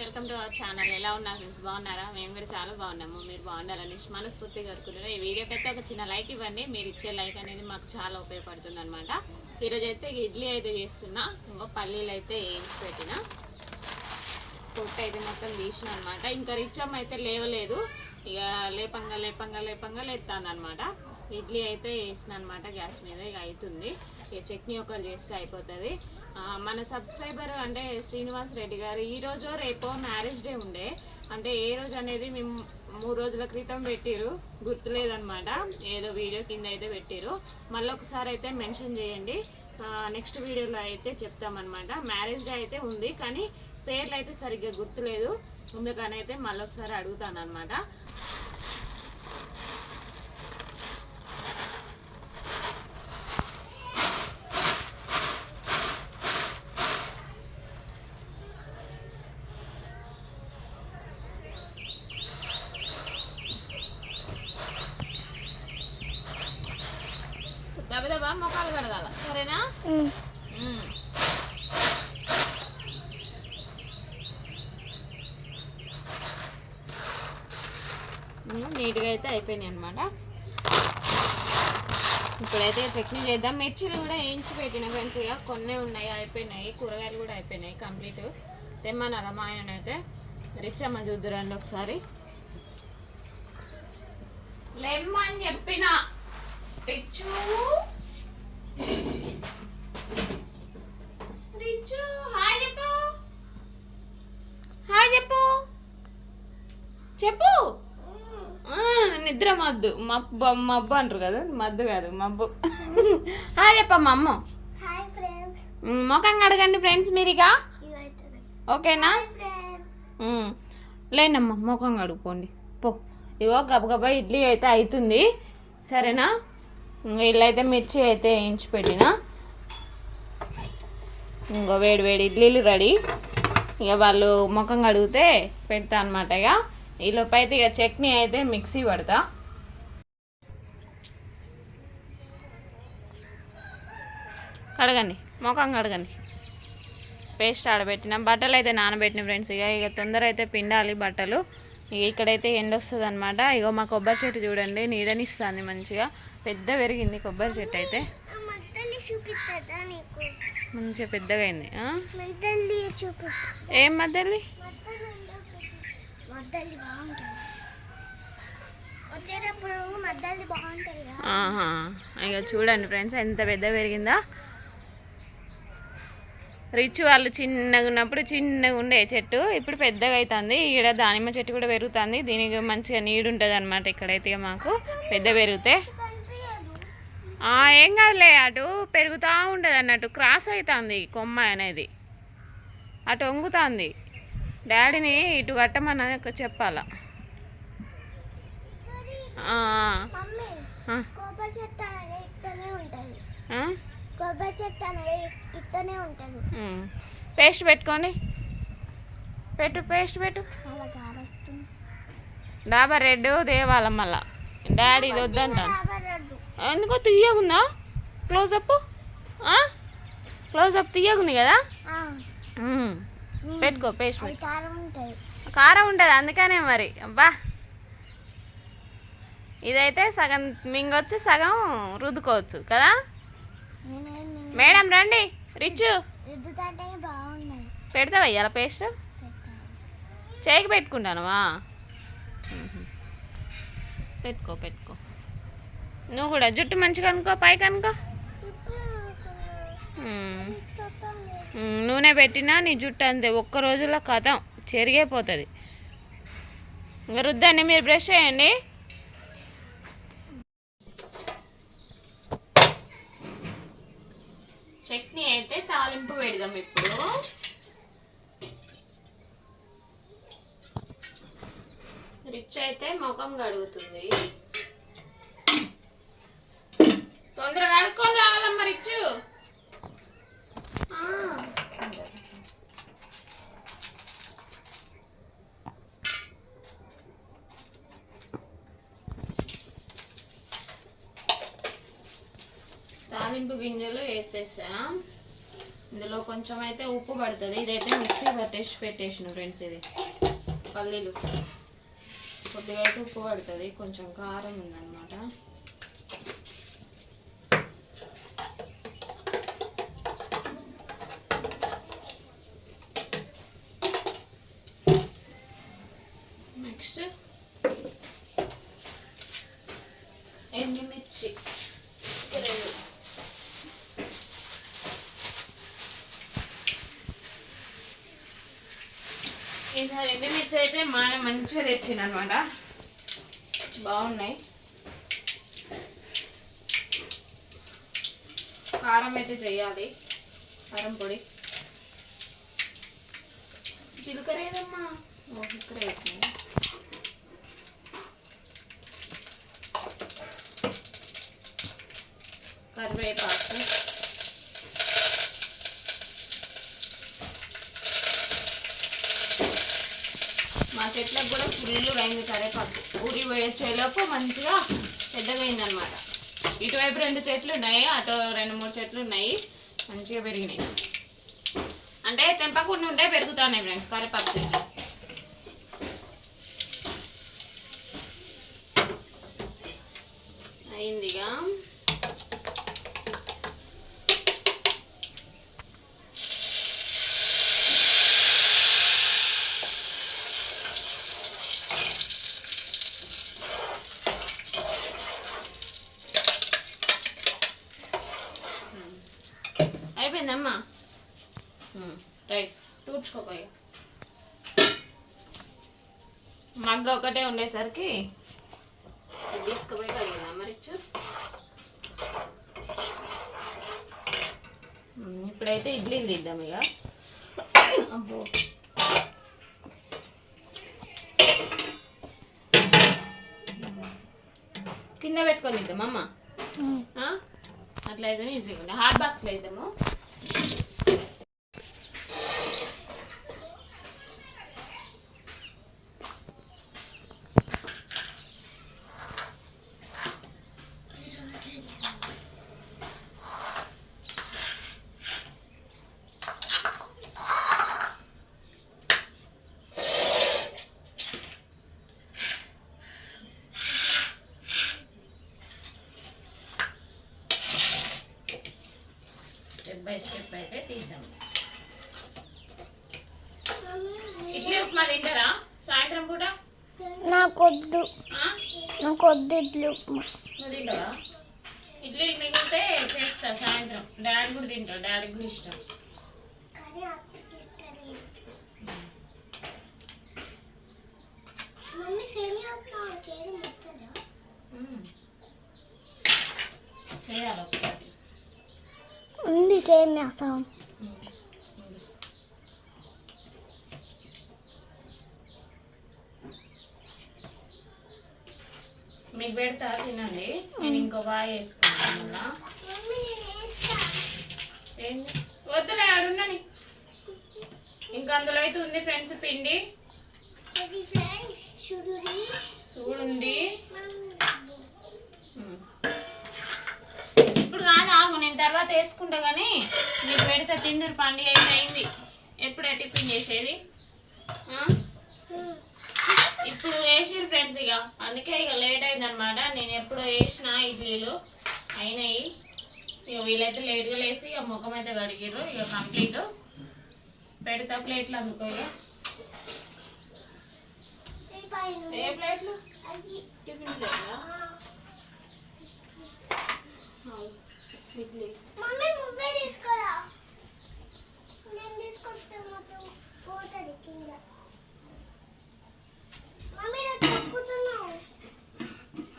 Welcome to our channel. ఎలా ఉన్నారు friends? బాగున్నారా? మేము కూడా చాలా బాగున్నాము. మీరు బాగుండాలని మనస్ఫూర్తిగా కోరుకుంటున్నాను. ఈ వీడియోకి అయితే ఒక చిన్న లైక్ ఇవ్వండి. మీరు ఇచ్చే లైక్ అనేది మాకు చాలా ఉపయోగపడుతుంది అనమాట ఈరోజు అయితే ఇడ్లీ అయితే చేస్తున్నా. ఇంకో పల్లీలు అయితే వేయించి పెట్టిన. పొట్టు అయితే మొత్తం తీసిన అనమాట ఇంకా రిచ్చమ్మ అయితే లేవలేదు. ఇక లేపంగా లేపంగా లేపంగా లేస్తాను అనమాట ఇడ్లీ అయితే వేసిన అనమాట గ్యాస్ మీద. ఇక అవుతుంది. ఇక చట్నీ ఒకరు చేస్తే అయిపోతుంది. మన సబ్స్క్రైబర్ అంటే శ్రీనివాస్ రెడ్డి గారు ఈ రోజు రేపో మ్యారేజ్ డే ఉండే. అంటే ఏ రోజు అనేది మేము మూడు రోజుల క్రితం పెట్టిరు గుర్తులేదనమాట ఏదో వీడియో కింద అయితే పెట్టిరు. మళ్ళీ ఒకసారి అయితే మెన్షన్ చేయండి. నెక్స్ట్ వీడియోలో అయితే చెప్తామన్నమాట. మ్యారేజ్ డే అయితే ఉంది కానీ పేర్లు అయితే సరిగ్గా గుర్తులేదు. అందుకని అయితే మళ్ళీ ఒకసారి అడుగుతాను అనమాట దెబ్బ మొక్కలు కడగాల. సరేనా? నీట్గా అయితే అయిపోయినాయి అనమాట ఇప్పుడైతే చట్నీ చేద్దాం. మిర్చిలు కూడా వేయించి పెట్టిన ఫ్రెండ్స్ ఇక కొన్ని ఉన్నాయి అయిపోయినాయి. కూరగాయలు కూడా అయిపోయినాయి కంప్లీట్. తెమ్మన్నారా మా ఆయన అయితే రిచ్ అమ్మ చూద్దురండి ఒకసారి. లెమ్మని చెప్పిన. రిచ్చు రిచ్చు హాయ్ చెప్పు హాయ్ చెప్పు చెప్పు. నిద్ర మద్దు. మబ్బు మబ్బు అంటారు కదా మద్దు కాదు మబ్బు. హాయ్ చెప్పమ్మా అమ్మ. ముఖంగా అడగండి ఫ్రెండ్స్ మీరిగా. ఓకేనా? లేనమ్మా ముఖంగా అడుగుకోండి పో. ఇగో గబగబా ఇడ్లీ అయితే అవుతుంది సరేనా? ఇల్లైతే మిర్చి అయితే వేయించి పెట్టిన. ఇంకో వేడి వేడి ఇడ్లీలు రెడీ. ఇక వాళ్ళు ముఖం కడిగితే పెడతా అనమాట ఇక. ఈలోపు అయితే ఇక చట్నీ అయితే మిక్సీ పడతా. కడగండి ముఖం కడగండి. పేస్ట్ ఆడబెట్టిన బట్టలు అయితే నానబెట్టిన ఫ్రెండ్స్. ఇక ఇక తొందర అయితే పిండాలి బట్టలు. ఇక ఇక్కడైతే ఎండ వస్తుంది అనమాట ఇక మా కొబ్బరి చెట్టు చూడండి నీడనిస్తుంది మంచిగా. పెద్ద పెరిగింది కొబ్బరి చెట్టు అయితే. మంచిగా పెద్దగా అయింది ఆ? మద్దలి చూపిస్తా బాగుంటుంది. వచ్చేటప్పుడు మద్దలి బాగుంటుంది ఇక చూడండి ఫ్రెండ్స్ ఎంత పెద్ద పెరిగిందా? రిచ్ వాళ్ళు చిన్నగా ఉన్నప్పుడు చిన్నగా ఉండే చెట్టు ఇప్పుడు పెద్దగా అవుతుంది ఇక్కడ దానిమ్మ చెట్టు కూడా పెరుగుతుంది. దీనికి మంచిగా నీడు ఉంటుంది అనమాట ఇక్కడైతే మాకు పెద్ద పెరిగితే. ఏం కాదులే అటు పెరుగుతూ ఉంటుంది అన్నట్టు క్రాస్ అవుతుంది కొమ్మ అనేది. అటు వంగుతుంది. డాడీని ఇటు కట్టమని ఒక చెప్పాలా? కొబ్బరి చెట్టు అనేది ఇట్టనే ఉంటుంది. ఆ, కొబ్బరి చెట్టు అనేది ఇట్టనే ఉంటుంది. ఉమ్. పేస్ట్ పెట్టుకోండి పెట్టు పేస్ట్ పెట్టు. డాబర్ రెడ్ తేవాల మళ్ళా. డాడీ ఇది వద్దంటాను ఎందుకో తీయగుందా? క్లోజప్ క్లోజప్ తీయగుంది కదా. పెట్టుకో పేస్ట్ కారం ఉంటుంది. అందుకనే మరి. అబ్బా. ఇదైతే సగం మింగొచ్చు సగం రుద్దుకోవచ్చు కదా? మేడం రండి. రిచ్ రుద్దుతాంటే బాగున్నది పెడతావా ఇవాళ పేస్ట్? చేయికి పెట్టుకుంటానువా? పెట్టుకో పెట్టుకో. నువ్వు కూడా జుట్టు మంచిగా అనుకో పైకి అనుకో. నూనె పెట్టినా నీ జుట్టు అంతే. ఒక్క రోజులో కథం చెరిగైపోతుంది. ఇంకా రుద్దండి మీరు బ్రష్ చేయండి. చట్నీ అయితే తాలింపు పెడదాం ఇప్పుడు. రిచ్ అయితే ముఖం కడుగుతుంది. వేసేసాం. ఇందులో కొంచెం అయితే ఉప్పు పడుతుంది. ఇదైతే మిక్సీ పట్టేసి పెట్టేసిన ఫ్రెండ్స్ ఇది. పల్లీలు. కొద్దిగా అయితే ఉప్పు పడుతుంది. కొంచెం కారం ఉందన్నమాట. నెక్స్ట్. ఎండుమిర్చి ఒక రెండు ఈసారి ఎండుమిర్చి అయితే మా మంచిగా తెచ్చిండు అనమాట బాగున్నాయి. కారం అయితే చేయాలి. కారం పొడి. జీలకర్ర ఏదమ్మా? ఓ వేసింది కరివేపాకు మా చెట్లకు కూడా ఫుల్గా అయింది కరివేపాకు ఊరి వచ్చేలోపు మంచిగా పెద్దగైంది అనమాట ఇటువైపు రెండు చెట్లు ఉన్నాయి అటు రెండు మూడు చెట్లు ఉన్నాయి మంచిగా పెరిగినాయి. అంటే తెంపకుండా ఉంటే పెరుగుతున్నాయి ఫ్రెండ్స్ కరివేపాకు చెట్లు. రైట్. తూడ్చుకోపోయా. మగ్గ ఒకటే ఉండేసరికి తీసుకుపోయి కడిగిందా మరి ఇచ్చు. ఉమ్, ఇప్పుడైతే ఇడ్లీలు తీద్దాం ఇక. అబ్బో. కింద పెట్టుకొని ఇద్దాం అమ్మ? అట్లా అయితేనే ఈజీగా ఉండే. హాట్ బాక్స్లో ఇద్దాము స్టెప్ బై స్టెప్ అయితే తీద్దాం ఇడ్లీ ఉప్మా తింటారా? సాయంత్రం పూట? నాకొద్దు. ఆ? నాకొద్దు ఇడ్లీ ఉప్మా. నువ్వు తింటావా? ఇడ్లీ మిగిలితే చేస్తా సాయంత్రం. డాడీ కూడా తింటాడు. డాడీకి కూడా ఇష్టం. మమ్మీ సేమియా ఉప్మా చేయడం వస్తుందా. చేయాలి ఒకసారి ఉంది సేమియా సౌండ్ మీకు పెడతా తినండి. నేను ఇంకో బాగా వేసుకుంటాను మళ్ళా వద్దులే ఆడున్నని ఇంకా అందులో అయితే ఉంది ఫ్రెండ్స్ పిండి. ఉమ్. ఇప్పుడు కాదు ఆగు నేను తర్వాత వేసుకుంటా కానీ మీకు పెడితే తిందురు పండుగ అయితే అయింది? ఎప్పుడే టిఫిన్ చేసేది? ఆ? ఇప్పుడు వేసిరు ఫ్రెండ్స్ ఇక అందుకే ఇక లేట్ అయిందనమాట నేను ఎప్పుడు వేసిన ఇడ్లీలు. అయినాయి. ఇక వీళ్ళైతే లేట్గా లేసి ఇక ముఖం అయితే కడిగిర్రు. ఇక కంప్లీట్ పెడతా ప్లేట్లు అందుకో ఇక ఏ ప్లేట్లు టిఫిన్ ప్లేట్లా ఇడ్లీ. తీసుకురా? నేను తీసుకొస్తే మొత్తం పోతుంది కింద మమ్మీ నాకు తొక్కుతున్నావు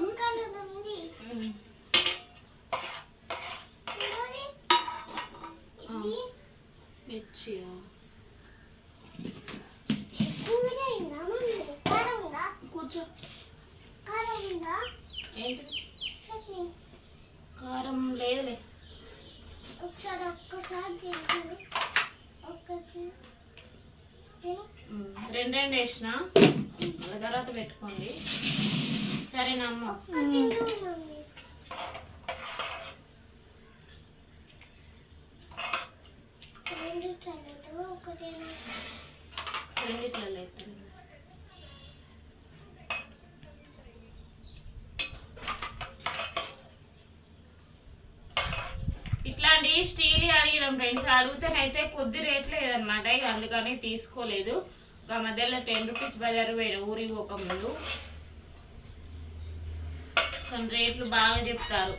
ఇంకా ఉంది ఉమ్. ఇంకోది ఇది కారం ఉందా కూర్చో కారం ఏంటి కారం లేదులే ఒకసారి ఒక్కసారి తిను రెండు రెండు వేసిన. మళ్ళీ తర్వాత పెట్టుకోండి. సరేనమ్మ అమ్మ ఒక్క తింటూ మమ్మీ ఒకటేనా రెండిట్లలో ఎత్తాను ఇట్లాంటి స్టీల్ అడిగినాం ఫ్రెండ్స్ అడిగితేనైతే కొద్ది రేట్ లేదనమాట ఇక అందుకని తీసుకోలేదు. ఇంకా మధ్యలో టెన్ రూపీస్ బజార్ పోయిన ఊరికి పోక ముందు కొన్ని రేట్లు బాగా చెప్తారు.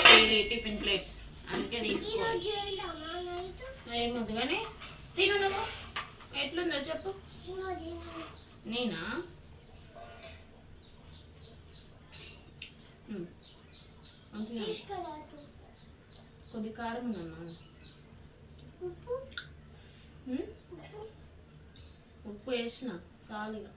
Steel tiffin plates. అందుకే నైట్? ఏమొద్దు కానీ తిను నువ్వు. ఎట్లుందో చెప్పు? నేనా? కొద్ది కారం ఉందమ్మా. ఉప్పు వేసిన సాలిగా.